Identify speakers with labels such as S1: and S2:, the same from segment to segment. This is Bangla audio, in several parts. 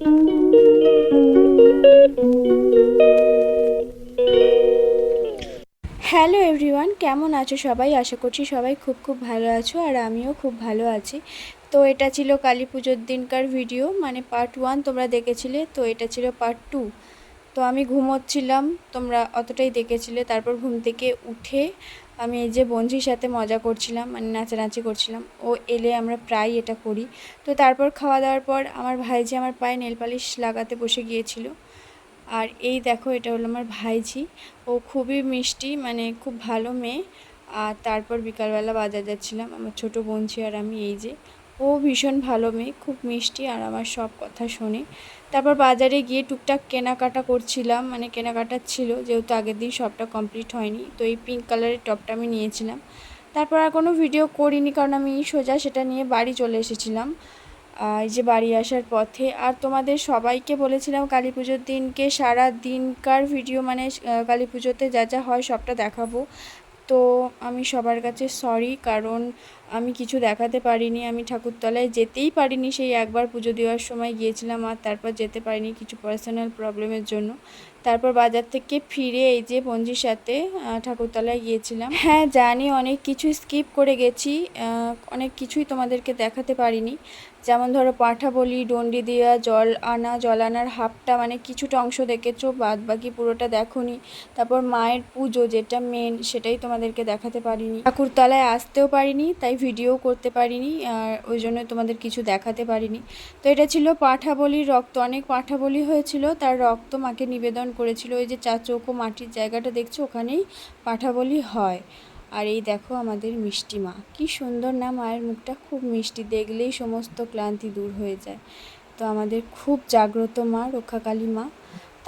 S1: হ্যালো এভরিওয়ান, কেমন আছো সবাই? আশা করছি সবাই খুব খুব ভালো আছো আর আমিও খুব ভালো আছি। তো এটা ছিল কালী পুজোর দিনকার ভিডিও মানে পার্ট ওয়ান তোমরা দেখেছিলে, তো এটা ছিল পার্ট টু তো আমি ঘুমোচ্ছিলাম, তোমরা অতটাই দেখেছিলে। তারপর ঘুম থেকে উঠে আমি এই যে বঞ্জির সাথে মজা করছিলাম মানে নাচানাচি করছিলাম, ও এলে আমরা প্রায় এটা করি। তো তারপর খাওয়া দাওয়ার পর আমার ভাইজি আমার পায়ে নেল পালিশ লাগাতে বসে গিয়েছিল। আর এই দেখো, এটা হলো আমার ভাইঝি। ও খুবই মিষ্টি মানে খুব ভালো মেয়ে। আর তারপর বিকালবেলা বাজার যাচ্ছিলাম, আমার ছোট বোনছি আর আমি এই যে। ও ভীষণ ভালো মেয়ে, খুব মিষ্টি আর আমার সব কথা শোনে। তারপর বাজারে গিয়ে টুকটাক কেনাকাটা করছিলাম মানে কেনাকাটা ছিল, যেহেতু আগের দিন সবটা কমপ্লিট হয়নি, তো এই পিঙ্ক কালারের টপটা আমি নিয়েছিলাম। তারপর আর কোনো ভিডিও করিনি, কারণ আমি সোজা সেটা নিয়ে বাড়ি চলে এসেছিলাম এই যে বাড়ি আসার পথে। আর তোমাদের সবাইকে বলেছিলাম কালী পুজোর দিনকে সারা দিনকার ভিডিও মানে কালী পুজোতে যা যা হয় সবটা দেখাবো। তো আমি সবার কাছে সরি কারণ আমি কিছু দেখাতে পারিনি, আমি ঠাকুরতলায় যেতেই পারিনি সেই একবার পুজো দেওয়ার সময় গিয়েছিলাম আর তারপর যেতে পারিনি কিছু পার্সোনাল প্রবলেমের জন্য। তারপর বাজার থেকে ফিরে এই যে পঞ্জির সাথে ঠাকুরতলায় গিয়েছিলাম। হ্যাঁ জানি অনেক কিছু স্কিপ করে গেছি অনেক কিছুই তোমাদেরকে দেখাতে পারিনি। যেমন ধরো পাঁঠা বলি, ডন্ডি দেওয়া জল আনা, জল আনার হাফটা মানে কিছুটা অংশ দেখেছ বাদ বাকি পুরোটা দেখোনি। তারপর মায়ের পুজো যেটা মেন সেটাই তোমাদেরকে দেখাতে পারিনি। ঠাকুরতলায় আসতেও পারিনি, তাই ভিডিও করতে পারিনি, আর ওই জন্য তোমাদের কিছু দেখাতে পারিনি। তো এটা ছিল পাঠাবলির রক্ত, অনেক পাঁঠা বলি হয়েছিল, তার রক্ত মাকে নিবেদন করেছিল, ওই যে চা চৌকো মাটির জায়গাটা দেখছ, ওখানেই পাঁঠা বলি হয়। আর এই দেখো আমাদের মিষ্টি মা, কি সুন্দর না মায়ের মুখটা, খুব মিষ্টি, দেখলেই সমস্ত ক্লান্তি দূর হয়ে যায়। তো আমাদের খুব জাগ্রত মা, রক্ষাকালী মা।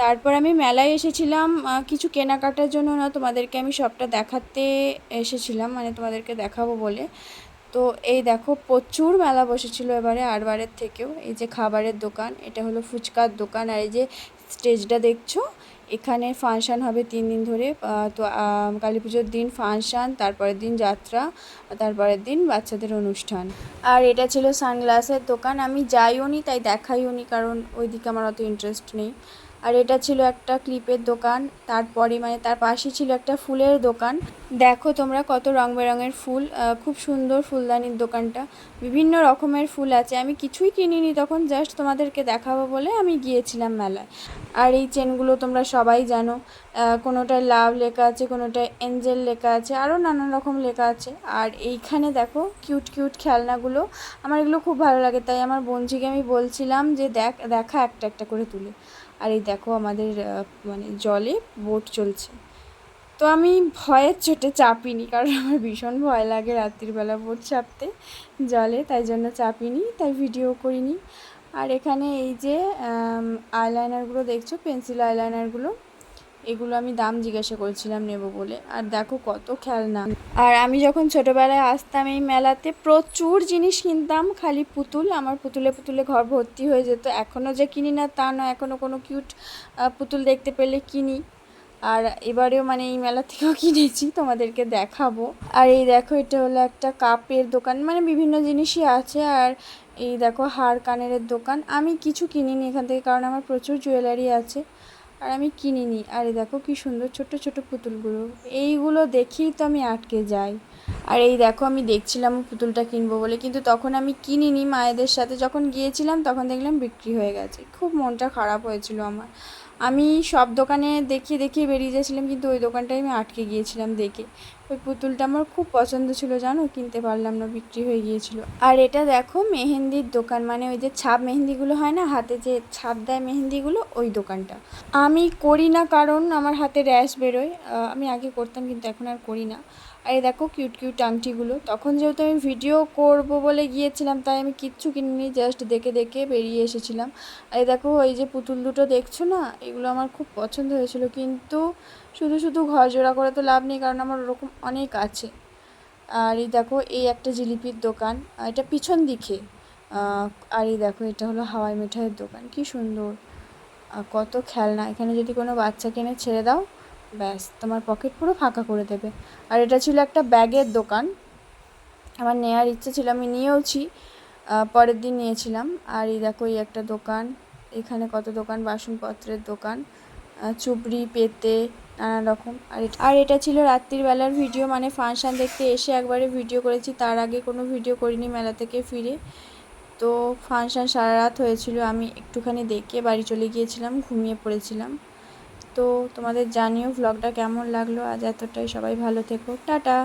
S1: তারপর আমি মেলায় এসেছিলাম কিছু কেনাকাটার জন্য না, তোমাদেরকে আমি সবটা দেখাতে এসেছিলাম মানে তোমাদেরকে দেখাবো বলে। তো এই দেখো, প্রচুর মেলা বসেছিল এবারে আরবারের থেকেও। এই যে খাবারের দোকান, এটা হলো ফুচকার দোকান। আর এই যে স্টেজটা দেখছ, এখানে ফাংশান হবে তিন দিন ধরে। তো কালী পুজোর দিন ফাংশান, তারপরের দিন যাত্রা, তারপরের দিন বাচ্চাদের অনুষ্ঠান। আর এটা ছিল সানগ্লাসের দোকান। আমি যাইও নি তাই দেখাইও নি কারণ ওইদিকে আমার অত ইন্টারেস্ট নেই। আর এটা ছিল একটা ক্লিপের দোকান। তারপরে মানে তার পাশে ছিল একটা ফুলের দোকান। দেখো তোমরা কত রং বেরঙের ফুল খুব সুন্দর ফুলদানির দোকানটা। বিভিন্ন রকমের ফুল আছে। আমি কিছুই কিনিনি তখন, জাস্ট তোমাদেরকে দেখাবো বলে আমি গিয়েছিলাম মেলায়। আর এই চেনগুলো তোমরা সবাই জানো। কোনোটায় লাভ লেখা আছে, কোনোটায় এঞ্জেল লেখা আছে, আরও নানান রকম লেখা আছে। আর এইখানে দেখো কিউট কিউট খেলনাগুলো। আমার এগুলো খুব ভালো লাগে, তাই আমার বোনজিকে আমি বলছিলাম যে দেখ, দেখা একটা একটা করে তুলে। আর এই দেখো আমাদের মানে জলে বোট চলছে। তো আমি ভয়ের চোটে চাপিনি, কারণ আমার ভীষণ ভয় লাগে রাত্রিবেলা বোট চাপতে, জলে, তাই জন্য চাপিনি, তাই ভিডিও করিনি। আর এখানে এই যে আইলাইনারগুলো দেখছ পেন্সিল আইলাইনারগুলো এগুলো আমি দাম জিজ্ঞাসা করেছিলাম নেব বলে। আর দেখো কত খেলনা। আর আমি যখন ছোটোবেলায় আসতাম এই মেলাতে প্রচুর জিনিস কিনতাম, খালি পুতুল। আমার পুতুলে পুতুলে ঘর ভর্তি হয়ে যেত। এখনও যে কিনি না তা নয়। এখনও কোনো কিউট পুতুল দেখতে পেলে কিনি। আর এবারেও মানে এই মেলা থেকেও কিনেছি, তোমাদেরকে দেখাবো। আর এই দেখো, এটা হলো একটা কাপের দোকান। মানে বিভিন্ন জিনিসই আছে। আর এই দেখো, হার কানের দোকান। আমি কিছু কিনিনি এখান থেকে, কারণ আমার প্রচুর জুয়েলারি আছে। আর আমি কিনিনি। আরে দেখো কি সুন্দর ছোট ছোট পুতুলগুলো। এইগুলো দেখেই তো আমি আটকে যাই। আর এই দেখো আমি দেখছিলাম পুতুলটা কিনবো বলে, কিন্তু তখন আমি কিনিনি মায়েদের সাথে। যখন গিয়েছিলাম তখন দেখলাম বিক্রি হয়ে গেছে। খুব মনটা খারাপ হয়েছিল আমার। আমি সব দোকানে দেখিয়ে দেখিয়ে বেরিয়ে যাচ্ছিলাম, কিন্তু ওই দোকানটাই আমি আটকে গিয়েছিলাম দেখে। ওই পুতুলটা আমার খুব পছন্দ ছিল, জানো? কিনতে পারলাম না, বিক্রি হয়ে গিয়েছিল। আর এটা দেখো, মেহেন্দির দোকান মানে ওই যে ছাপ মেহেন্দিগুলো হয় না, হাতে যে ছাপ দেয় মেহেন্দিগুলো, ওই দোকানটা। আমি করি না কারণ আমার হাতে র্যাশ বেরোয়। আমি আগে করতাম, কিন্তু এখন আর করি না। আর এই দেখো কিউট কিউট আংটিগুলো। তখন যেহেতু আমি ভিডিও করব বলে গিয়েছিলাম, তাই আমি কিচ্ছু কিনিনি জাস্ট দেখে দেখে বেরিয়ে এসেছিলাম। আর এই দেখো, এই যে পুতুল দুটো দেখছ না? এগুলো আমার খুব পছন্দ হয়েছিল, কিন্তু শুধু শুধু ঘর জোড়া করে তো লাভ নেই, কারণ আমার ওরকম অনেক আছে। আর এই দেখো, এই একটা জিলিপির দোকান এটা পিছন দিকে। আর এই দেখো, এটা হলো হাওয়াই মিঠাইয়ের দোকান, কি সুন্দর। কত খেলনা, এখানে যদি কোনো বাচ্চা কিনে, ছেড়ে দাও। ব্যাস, তোমার পকেট পুরো ফাঁকা করে দেবে। আর এটা ছিল একটা ব্যাগের দোকান। আমার নেওয়ার ইচ্ছে ছিল, আমি নিয়েওছি পরের দিন নিয়েছিলাম। আর এই দেখো, এই একটা দোকান। এখানে কত দোকান? বাসনপত্রের দোকান চুবড়ি, পেতে, নানা রকম। আর আর এটা ছিল রাত্রির বেলার ভিডিও মানে ফাংশান দেখতে এসে একবারে ভিডিও করেছি। তার আগে কোনো ভিডিও করিনি মেলা থেকে ফিরে। তো ফাংশান সারা রাত হয়েছিল, আমি একটুখানি দেখে বাড়ি চলে গিয়েছিলাম, ঘুমিয়ে পড়েছিলাম। তো তোমাদের জানিও ভ্লগটা কেমন লাগল? আজ এতটাই। সবাই ভালো থেকো। টাটা!